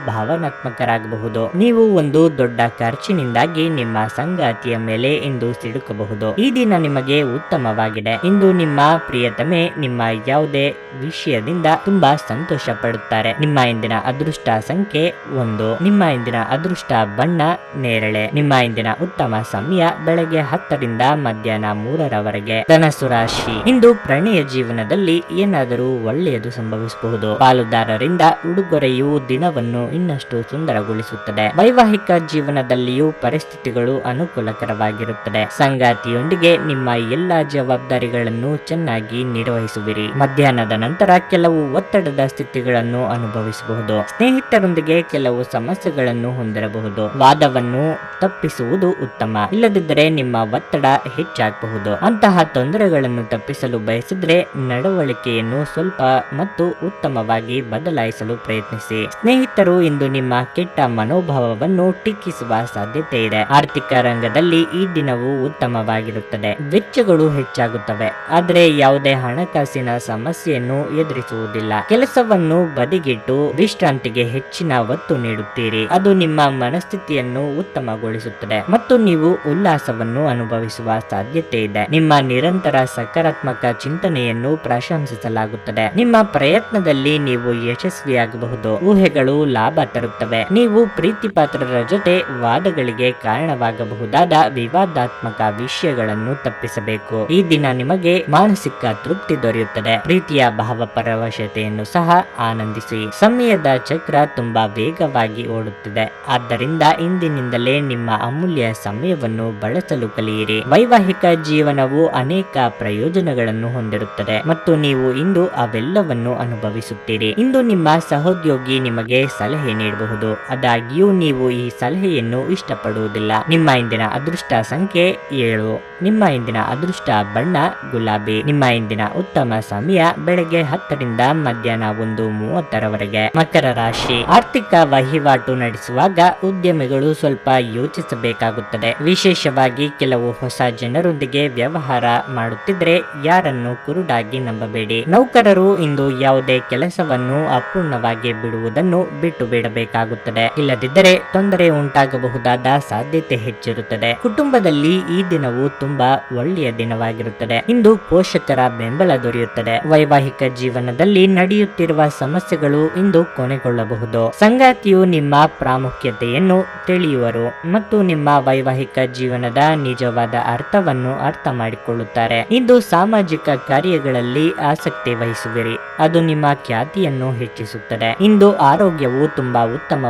A: ಭಾವನಾತ್ಮಕರಾಗಬಹುದು ನೀವು ಒಂದು ದೊಡ್ಡ ಖರ್ಚಿನಿಂದಾಗಿ ನಿಮ್ಮ ಸಂಗಾತಿಯ ಮೇಲೆ ಇಂದು ಸಿಡುಕಬಹುದು. ಈ ದಿನ ನಿಮಗೆ ಉತ್ತಮವಾಗಿದೆ. ಇಂದು ನಿಮ್ಮ ಪ್ರಿಯತಮೆ ನಿಮ್ಮ ಯಾವುದೇ ವಿಷಯದಿಂದ ತುಂಬಾ ಸಂತೋಷ ಪಡುತ್ತಾರೆ ನಿಮ್ಮ ಇಂದಿನ ಅದೃಷ್ಟ ಸಂಖ್ಯೆ ಒಂದು. ನಿಮ್ಮ ಇಂದಿನ ಅದೃಷ್ಟ ಬಣ್ಣ ನೇರಳೆ. ನಿಮ್ಮ ಇಂದಿನ ಉತ್ತಮ ಸಮಯ ಬೆಳಗ್ಗೆ ಹತ್ತರಿಂದ ಮಧ್ಯಾಹ್ನ ಮೂರರವರೆಗೆ. ಧನಸು ರಾಶಿ. ಇಂದು ಪ್ರಣಯ ಜೀವನದಲ್ಲಿ ಏನಾದರೂ ಒಳ್ಳೆಯದು ಸಂಭವಿಸಬಹುದು. ಪಾಲುದಾರರಿಂದ ಉಡುಗೊರೆಯು ದಿನವನ್ನು ಇನ್ನಷ್ಟು ಸುಂದರಗೊಳಿಸುತ್ತದೆ ವೈವಾಹಿಕ ಜೀವನದಲ್ಲಿಯೂ ಪರಿಸ್ಥಿತಿಗಳು ಅನುಕೂಲಕರವಾಗಿರುತ್ತದೆ. ಸಂಗಾತಿಯೊಂದಿಗೆ ನಿಮ್ಮ ಎಲ್ಲಾ ಜವಾಬ್ದಾರಿಗಳನ್ನು ಚೆನ್ನಾಗಿ ನಿರ್ವಹಿಸುವಿರಿ. ಮಧ್ಯಾಹ್ನದ ನಂತರ ಕೆಲವು ಒತ್ತಡದ ಸ್ಥಿತಿಗಳನ್ನು ಅನುಭವಿಸಬಹುದು. ಸ್ನೇಹಿತರೊಂದಿಗೆ ಕೆಲವು ಸಮಸ್ಯೆಗಳನ್ನು ಹೊಂದಿರಬಹುದು. ವಾದವನ್ನು ತಪ್ಪಿಸುವುದು ಉತ್ತಮ. ಇಲ್ಲದಿದ್ದರೆ ನಿಮ್ಮ ಒತ್ತಡ ಹೆಚ್ಚಾಗಬಹುದು. ಅಂತಹ ತೊಂದರೆಗಳನ್ನು ತಪ್ಪಿಸಲು ಬಯಸಿದ್ರೆ ನಡವಳಿಕೆಯನ್ನು ಸ್ವಲ್ಪ ಮತ್ತು ಉತ್ತಮವಾಗಿ ಬದಲಾಯಿಸಲು ಪ್ರಯತ್ನಿಸಿ. ಸ್ನೇಹಿತರು, ಇಂದು ನಿಮ್ಮ ಕೆಟ್ಟ ಮನೋಭಾವವನ್ನು ಟೀಕಿಸುವ ಸಾಧ್ಯತೆ ಇದೆ. ಆರ್ಥಿಕ ರಂಗದಲ್ಲಿ ಈ ದಿನವು ಉತ್ತಮವಾಗಿರುತ್ತದೆ. ವೆಚ್ಚಗಳು ಹೆಚ್ಚಾಗುತ್ತವೆ. ಆದರೆ ಯಾವುದೇ ಹಣಕಾಸಿನ ಸಮಸ್ಯೆಯನ್ನು ಎದುರಿಸುವುದಿಲ್ಲ. ಕೆಲಸವನ್ನು ಬದಿಗಿಟ್ಟು ವಿಶ್ರಾಂತಿಗೆ ಹೆಚ್ಚಿನ ಒತ್ತು ನೀಡುತ್ತೀರಿ. ಅದು ನಿಮ್ಮ ಮನಸ್ಥಿತಿಯನ್ನು ಉತ್ತಮಗೊಳಿಸುತ್ತದೆ. ಮತ್ತು ನೀವು ಉಲ್ಲಾಸವನ್ನು ಅನುಭವಿಸುವ ಸಾಧ್ಯತೆ ಇದೆ. ನಿಮ್ಮ ನಿರಂತರ ಸಕಾರಾತ್ಮಕ ಚಿಂತನೆಯನ್ನು ಪ್ರಶಂಸಿಸಲಾಗುತ್ತದೆ. ನಿಮ್ಮ ಪ್ರಯತ್ನದಲ್ಲಿ ನೀವು ಯಶಸ್ವಿಯಾಗಬಹುದು. ಊಹೆಗಳು ಲಾಭ ತರುತ್ತವೆ. ನೀವು ಪ್ರೀತಿಪಾತ್ರರ ಜೊತೆ ವಾದಗಳಿಗೆ ಕಾರಣವಾಗಬಹುದಾದ ವಿವಾದಾತ್ಮಕ ವಿಷಯಗಳನ್ನು ತಪ್ಪಿಸಬೇಕು. ಈ ದಿನ ನಿಮಗೆ ಮಾನಸಿಕ ತೃಪ್ತಿ ದೊರೆಯುತ್ತದೆ. ಪ್ರೀತಿಯ ಭಾವಪರವಶತೆಯನ್ನು ಸಹ ಆನಂದಿಸಿ. ಸಮಯದ ಚಕ್ರ ತುಂಬಾ ವೇಗವಾಗಿ ಓಡುತ್ತಿದೆ. ಆದ್ದರಿಂದ ಇಂದಿನಿಂದಲೇ ನಿಮ್ಮ ಅಮೂಲ್ಯ ಸಮಯವನ್ನು ಬಳಸಲು ಕಲಿಯಿರಿ. ವೈವಾಹಿಕ ಜೀವನವು ಅನೇಕ ಪ್ರಯೋಜನಗಳನ್ನು ಹೊಂದಿರುತ್ತದೆ. ಮತ್ತು ನೀವು ಇಂದು ಅವೆಲ್ಲವನ್ನು ಅನುಭವಿಸುತ್ತೀರಿ. ಇಂದು ನಿಮ್ಮ ಸಹೋದ್ಯೋಗಿ ನಿಮಗೆ ಸಲಹೆ ನೀಡಬಹುದು. ಆದಾಗ್ಯೂ ನೀವು ಈ ಸಲಹೆಯನ್ನು ಇಷ್ಟಪಡುವುದಿಲ್ಲ. ನಿಮ್ಮ ಇಂದಿನ ಅದೃಷ್ಟ ಸಂಖ್ಯೆ ಏಳು. ನಿಮ್ಮ ಇಂದಿನ ಅದೃಷ್ಟ ಬಣ್ಣ ಗುಲಾಬಿ. ನಿಮ್ಮ ಇಂದಿನ ಉತ್ತಮ ಸಮಯ ಬೆಳಗ್ಗೆ ಹತ್ತರಿಂದ ಮಧ್ಯಾಹ್ನ ಒಂದು ಮೂವತ್ತರವರೆಗೆ. ಮಕರ ರಾಶಿ. ಆರ್ಥಿಕ ವಹಿವಾಟು ನಡೆಸುವಾಗ ಉದ್ಯಮಿಗಳು ಸ್ವಲ್ಪ ಯೋಚಿಸಬೇಕಾಗುತ್ತದೆ. ವಿಶೇಷವಾಗಿ ಕೆಲವು ಹೊಸ ಜನರೊಂದಿಗೆ ವ್ಯವಹಾರ ಮಾಡುತ್ತಿದ್ರೆ ಯಾರನ್ನು ಕುರುಡಾಗಿ ನಂಬಬೇಡಿ. ನೌಕರರು ಇಂದು ಯಾವುದೇ ಕೆಲಸವನ್ನು ಅಪೂರ್ಣವಾಗಿ ಬಿಡುವುದನ್ನು ಬಿಟ್ಟು ಬಿಡಬೇಕಾಗುತ್ತದೆ. ಇಲ್ಲದಿದ್ದರೆ ತೊಂದರೆ ಉಂಟಾಗಬಹುದಾದ ಸಾಧ್ಯತೆ ಹೆಚ್ಚಿರುತ್ತದೆ. ಕುಟುಂಬದಲ್ಲಿ ಈ ದಿನವು ತುಂಬಾ ಒಳ್ಳೆಯ ದಿನವಾಗಿರುತ್ತದೆ. ಇಂದು ಪೋಷಕರ ಬೆಂಬಲ ದೊರೆಯುತ್ತದೆ. ವೈವಾಹಿಕ ಜೀವನದಲ್ಲಿ ನಡೆಯುತ್ತಿರುವ ಸಮಸ್ಯೆಗಳು ಇಂದು ಕೊನೆಗೊಳ್ಳಬಹುದು. ಸಂಗಾತಿಯು ನಿಮ್ಮ ಪ್ರಾಮುಖ್ಯತೆಯನ್ನು ತಿಳಿಯುವರು ಮತ್ತು ನಿಮ್ಮ ವೈವಾಹಿಕ ಜೀವನದ ನಿಜವಾದ ಅರ್ಥವನ್ನು ಅರ್ಥ ಮಾಡಿಕೊಳ್ಳುತ್ತಾರೆ. ಇಂದು ಸಾಮಾಜಿಕ ಕಾರ್ಯಗಳಲ್ಲಿ ಆಸಕ್ತಿ ವಹಿಸುವಿರಿ. ಅದು ನಿಮ್ಮ ಖ್ಯಾತಿಯನ್ನು ಹೆಚ್ಚಿಸುತ್ತದೆ. ಇಂದು ಆರೋಗ್ಯವು ತುಂಬಾ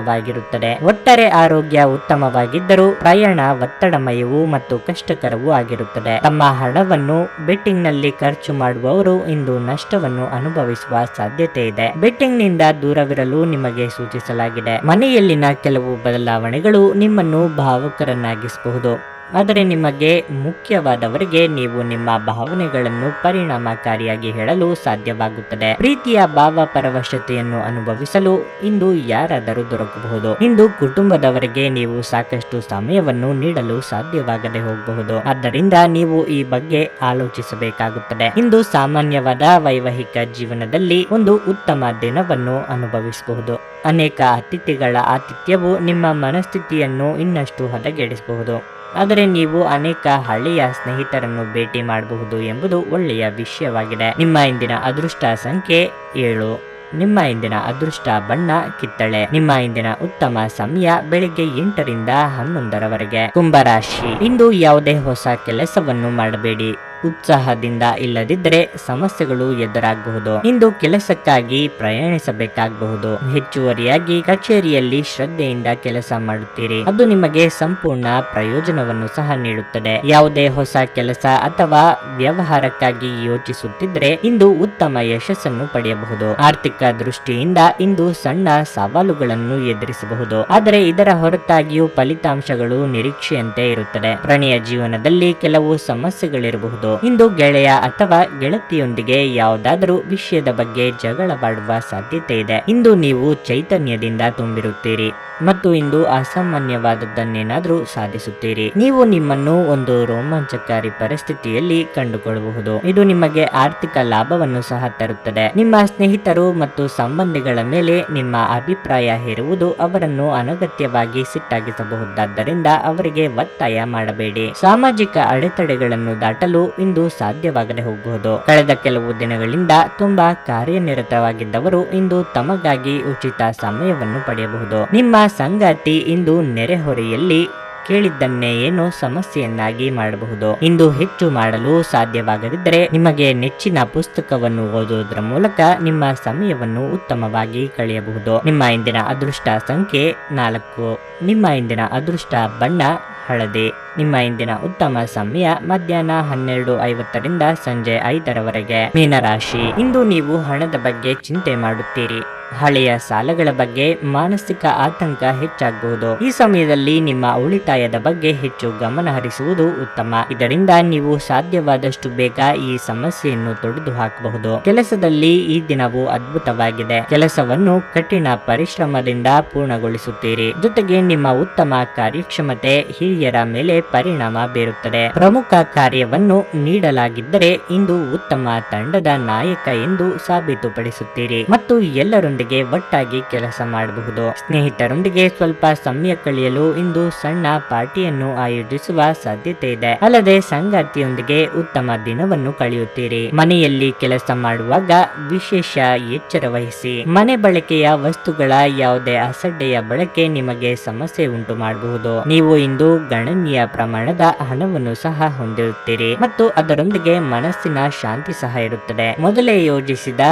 A: ಉತ್ತಮವಾಗಿರುತ್ತದೆ ಒಟ್ಟಾರೆ ಆರೋಗ್ಯ ಉತ್ತಮವಾಗಿದ್ದರೂ ಪ್ರಯಾಣ ಒತ್ತಡಮಯವು ಮತ್ತು ಕಷ್ಟಕರವೂ ಆಗಿರುತ್ತದೆ. ತಮ್ಮ ಹಣವನ್ನು ಬೆಟ್ಟಿಂಗ್ನಲ್ಲಿ ಖರ್ಚು ಮಾಡುವವರು ಇಂದು ನಷ್ಟವನ್ನು ಅನುಭವಿಸುವ ಸಾಧ್ಯತೆ ಇದೆ. ಬೆಟ್ಟಿಂಗ್ನಿಂದ ದೂರವಿರಲು ನಿಮಗೆ ಸೂಚಿಸಲಾಗಿದೆ. ಮನೆಯಲ್ಲಿನ ಕೆಲವು ಬದಲಾವಣೆಗಳು ನಿಮ್ಮನ್ನು ಭಾವುಕರನ್ನಾಗಿಸಬಹುದು. ಆದರೆ ನಿಮಗೆ ಮುಖ್ಯವಾದವರಿಗೆ ನೀವು ನಿಮ್ಮ ಭಾವನೆಗಳನ್ನು ಪರಿಣಾಮಕಾರಿಯಾಗಿ ಹೇಳಲು ಸಾಧ್ಯವಾಗುತ್ತದೆ. ಪ್ರೀತಿಯ ಭಾವ ಪರವಶತೆಯನ್ನು ಅನುಭವಿಸಲು ಇಂದು ಯಾರಾದರೂ ದೊರಕಬಹುದು. ಇಂದು ಕುಟುಂಬದವರಿಗೆ ನೀವು ಸಾಕಷ್ಟು ಸಮಯವನ್ನು ನೀಡಲು ಸಾಧ್ಯವಾಗದೆ ಹೋಗಬಹುದು. ಆದ್ದರಿಂದ ನೀವು ಈ ಬಗ್ಗೆ ಆಲೋಚಿಸಬೇಕಾಗುತ್ತದೆ. ಇಂದು ಸಾಮಾನ್ಯವಾದ ವೈವಾಹಿಕ ಜೀವನದಲ್ಲಿ ಒಂದು ಉತ್ತಮ ದಿನವನ್ನು ಅನುಭವಿಸಬಹುದು. ಅನೇಕ ಅತಿಥಿಗಳ ಆತಿಥ್ಯವು ನಿಮ್ಮ ಮನಸ್ಥಿತಿಯನ್ನು ಇನ್ನಷ್ಟು ಹದಗೆಡಿಸಬಹುದು. ಆದರೆ ನೀವು ಅನೇಕ ಹಳ್ಳಿಯ ಸ್ನೇಹಿತರನ್ನು ಭೇಟಿ ಮಾಡಬಹುದು ಎಂಬುದು ಒಳ್ಳೆಯ ವಿಷಯವಾಗಿದೆ. ನಿಮ್ಮ ಇಂದಿನ ಅದೃಷ್ಟ ಸಂಖ್ಯೆ ಏಳು. ನಿಮ್ಮ ಇಂದಿನ ಅದೃಷ್ಟ ಬಣ್ಣ ಕಿತ್ತಳೆ. ನಿಮ್ಮ ಇಂದಿನ ಉತ್ತಮ ಸಮಯ ಬೆಳಿಗ್ಗೆ ಎಂಟರಿಂದ ಹನ್ನೊಂದರವರೆಗೆ. ಕುಂಭರಾಶಿ ಇಂದು ಯಾವುದೇ ಹೊಸ ಕೆಲಸವನ್ನು ಮಾಡಬೇಡಿ. ಉತ್ಸಾಹದಿಂದ ಇಲ್ಲದಿದ್ದರೆ ಸಮಸ್ಯೆಗಳು ಎದುರಾಗಬಹುದು. ಇಂದು ಕೆಲಸಕ್ಕಾಗಿ ಪ್ರಯಾಣಿಸಬೇಕಾಗಬಹುದು. ಹೆಚ್ಚುವರಿಯಾಗಿ ಕಚೇರಿಯಲ್ಲಿ ಶ್ರದ್ಧೆಯಿಂದ ಕೆಲಸ ಮಾಡುತ್ತೀರಿ. ಅದು ನಿಮಗೆ ಸಂಪೂರ್ಣ ಪ್ರಯೋಜನವನ್ನು ಸಹ ನೀಡುತ್ತದೆ. ಯಾವುದೇ ಹೊಸ ಕೆಲಸ ಅಥವಾ ವ್ಯವಹಾರಕ್ಕಾಗಿ ಯೋಚಿಸುತ್ತಿದ್ರೆ ಇಂದು ಉತ್ತಮ ಯಶಸ್ಸನ್ನು ಪಡೆಯಬಹುದು. ಆರ್ಥಿಕ ದೃಷ್ಟಿಯಿಂದ ಇಂದು ಸಣ್ಣ ಸವಾಲುಗಳನ್ನು ಎದುರಿಸಬಹುದು. ಆದರೆ ಇದರ ಹೊರತಾಗಿಯೂ ಫಲಿತಾಂಶಗಳು ನಿರೀಕ್ಷೆಯಂತೆ ಇರುತ್ತದೆ. ಪ್ರಣಯ ಜೀವನದಲ್ಲಿ ಕೆಲವು ಸಮಸ್ಯೆಗಳಿರಬಹುದು. ಇಂದು ಗೆಳೆಯ ಅಥವಾ ಗೆಳತಿಯೊಂದಿಗೆ ಯಾವುದಾದರೂ ವಿಷಯದ ಬಗ್ಗೆ ಜಗಳವಾಡುವ ಸಾಧ್ಯತೆ ಇದೆ. ಇಂದು ನೀವು ಚೈತನ್ಯದಿಂದ ತುಂಬಿರುತ್ತೀರಿ. ಮತ್ತು ಇಂದು ಅಸಾಮಾನ್ಯವಾದದ್ದನ್ನೇನಾದರೂ ಸಾಧಿಸುತ್ತೀರಿ. ನೀವು ನಿಮ್ಮನ್ನು ಒಂದು ರೋಮಾಂಚಕಾರಿ ಪರಿಸ್ಥಿತಿಯಲ್ಲಿ ಕಂಡುಕೊಳ್ಳಬಹುದು. ಇದು ನಿಮಗೆ ಆರ್ಥಿಕ ಲಾಭವನ್ನು ಸಹ ತರುತ್ತದೆ. ನಿಮ್ಮ ಸ್ನೇಹಿತರು ಮತ್ತು ಸಂಬಂಧಿಗಳ ಮೇಲೆ ನಿಮ್ಮ ಅಭಿಪ್ರಾಯ ಹೇರುವುದು ಅವರನ್ನು ಅನಗತ್ಯವಾಗಿ ಸಿಟ್ಟಾಗಿಸಬಹುದಾದ್ದರಿಂದ ಅವರಿಗೆ ಒತ್ತಾಯ ಮಾಡಬೇಡಿ. ಸಾಮಾಜಿಕ ಅಡೆತಡೆಗಳನ್ನು ದಾಟಲು ಇಂದು ಸಾಧ್ಯವಾಗದೆ ಹೋಗಬಹುದು. ಕಳೆದ ಕೆಲವು ದಿನಗಳಿಂದ ತುಂಬಾ ಕಾರ್ಯನಿರತವಾಗಿದ್ದವರು ಇಂದು ತಮಗಾಗಿ ಉಚಿತ ಸಮಯವನ್ನು ಪಡೆಯಬಹುದು. ನಿಮ್ಮ ಸಂಗಾತಿ ಇಂದು ನೆರೆಹೊರೆಯಲ್ಲಿ ಕೇಳಿದ್ದನ್ನೇ ಏನೋ ಸಮಸ್ಯೆಯನ್ನಾಗಿ ಮಾಡಬಹುದು. ಇಂದು ಹೆಚ್ಚು ಮಾಡಲು ಸಾಧ್ಯವಾಗದಿದ್ದರೆ ನಿಮಗೆ ನೆಚ್ಚಿನ ಪುಸ್ತಕವನ್ನು ಓದುವುದರ ಮೂಲಕ ನಿಮ್ಮ ಸಮಯವನ್ನು ಉತ್ತಮವಾಗಿ ಕಳೆಯಬಹುದು. ನಿಮ್ಮ ಇಂದಿನ ಅದೃಷ್ಟ ಸಂಖ್ಯೆ ನಾಲ್ಕು. ನಿಮ್ಮ ಇಂದಿನ ಅದೃಷ್ಟ ಬಣ್ಣ ಹಳದಿ. ನಿಮ್ಮ ಇಂದಿನ ಉತ್ತಮ ಸಮಯ ಮಧ್ಯಾಹ್ನ ಹನ್ನೆರಡು ಐವತ್ತರಿಂದ ಸಂಜೆ ಐದರವರೆಗೆ. ಮೀನರಾಶಿ. ಇಂದು ನೀವು ಹಣದ ಬಗ್ಗೆ ಚಿಂತೆ ಮಾಡುತ್ತೀರಿ. ಹಳೆಯ ಸಾಲಗಳ ಬಗ್ಗೆ ಮಾನಸಿಕ ಆತಂಕ ಹೆಚ್ಚಾಗಬಹುದು ಈ ಸಮಯದಲ್ಲಿ ನಿಮ್ಮ ಉಳಿತಾಯದ ಬಗ್ಗೆ ಹೆಚ್ಚು ಗಮನ ಹರಿಸುವುದು ಉತ್ತಮ. ಇದರಿಂದ ನೀವು ಸಾಧ್ಯವಾದಷ್ಟು ಬೇಗ ಈ ಸಮಸ್ಯೆಯನ್ನು ತೊಡೆದು ಹಾಕಬಹುದು ಕೆಲಸದಲ್ಲಿ ಈ ದಿನವು ಅದ್ಭುತವಾಗಿದೆ. ಕೆಲಸವನ್ನು ಕಠಿಣ ಪರಿಶ್ರಮದಿಂದ ಪೂರ್ಣಗೊಳಿಸುತ್ತೀರಿ. ಜೊತೆಗೆ ನಿಮ್ಮ ಉತ್ತಮ ಕಾರ್ಯಕ್ಷಮತೆ ಹಿರಿಯರ ಮೇಲೆ ಪರಿಣಾಮ ಬೀರುತ್ತದೆ. ಪ್ರಮುಖ ಕಾರ್ಯವನ್ನು ನೀಡಲಾಗಿದ್ದರೆ ಇಂದು ಉತ್ತಮ ತಂಡದ ನಾಯಕ ಎಂದು ಸಾಬೀತುಪಡಿಸುತ್ತೀರಿ. ಮತ್ತು ಎಲ್ಲರೊಂದಿಗೆ ಒಟ್ಟಾಗಿ ಕೆಲಸ ಮಾಡಬಹುದು. ಸ್ನೇಹಿತರೊಂದಿಗೆ ಸ್ವಲ್ಪ ಸಮಯ ಕಳೆಯಲು ಇಂದು ಸಣ್ಣ ಪಾರ್ಟಿಯನ್ನು ಆಯೋಜಿಸುವ ಸಾಧ್ಯತೆ ಇದೆ. ಅಲ್ಲದೆ ಸಂಗಾತಿಯೊಂದಿಗೆ ಉತ್ತಮ ದಿನವನ್ನು ಕಳೆಯುತ್ತೀರಿ. ಮನೆಯಲ್ಲಿ ಕೆಲಸ ಮಾಡುವಾಗ ವಿಶೇಷ ಎಚ್ಚರ ವಹಿಸಿ. ಮನೆ ಬಳಕೆಯ ವಸ್ತುಗಳ ಯಾವುದೇ ಅಸಡ್ಡೆಯ ಬಳಕೆ ನಿಮಗೆ ಸಮಸ್ಯೆ ಉಂಟು ಮಾಡಬಹುದು. ನೀವು ಇಂದು ಗಣನೀಯ ಪ್ರಮಾಣದ ಹಣವನ್ನು ಸಹ ಹೊಂದಿರುತ್ತೀರಿ ಮತ್ತು ಅದರೊಂದಿಗೆ ಮನಸ್ಸಿನ ಶಾಂತಿ ಸಹ ಇರುತ್ತದೆ. ಮೊದಲೇ ಯೋಜಿಸಿದ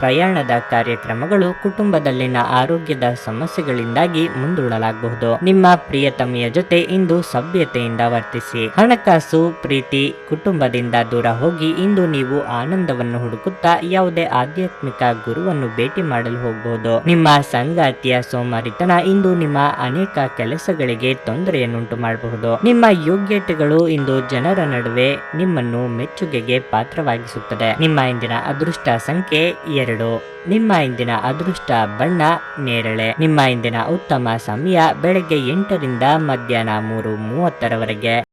A: ಪ್ರಯಾಣದ ಕಾರ್ಯಕ್ರಮಗಳು ಕುಟುಂಬದಲ್ಲಿನ ಆರೋಗ್ಯದ ಸಮಸ್ಯೆಗಳಿಂದಾಗಿ ಮುಂದೂಡಲಾಗಬಹುದು ನಿಮ್ಮ ಪ್ರಿಯತಮೆಯ ಜೊತೆ ಇಂದು ಸಭ್ಯತೆಯಿಂದ ವರ್ತಿಸಿ. ಹಣಕಾಸು, ಪ್ರೀತಿ, ಕುಟುಂಬದಿಂದ ದೂರ ಹೋಗಿ ಇಂದು ನೀವು ಆನಂದವನ್ನು ಹುಡುಕುತ್ತಾ ಯಾವುದೇ ಆಧ್ಯಾತ್ಮಿಕ ಗುರುವನ್ನು ಭೇಟಿ ಮಾಡಲು ಹೋಗಬಹುದು ನಿಮ್ಮ ಸಂಗಾತಿಯ ಸೋಮಾರಿತನ ಇಂದು ನಿಮ್ಮ ಅನೇಕ ಕೆಲಸಗಳಿಗೆ ತೊಂದರೆಯನ್ನುಂಟು ಮಾಡಬಹುದು ನಿಮ್ಮ ಯೋಗ್ಯತೆಗಳು ಇಂದು ಜನರ ನಡುವೆ ನಿಮ್ಮನ್ನು ಮೆಚ್ಚುಗೆಗೆ ಪಾತ್ರವಾಗಿಸುತ್ತದೆ. ನಿಮ್ಮ ಇಂದಿನ ಅದೃಷ್ಟ ಸಂಖ್ಯೆ ಎರಡು. ನಿಮ್ಮ ಇಂದಿನ ಅದೃಷ್ಟ ಬಣ್ಣ ನೇರಳೆ. ನಿಮ್ಮ ಇಂದಿನ ಉತ್ತಮ ಸಮಯ ಬೆಳಗ್ಗೆ ಎಂಟರಿಂದ ಮಧ್ಯಾಹ್ನ ಮೂರು ಮೂವತ್ತರವರೆಗೆ.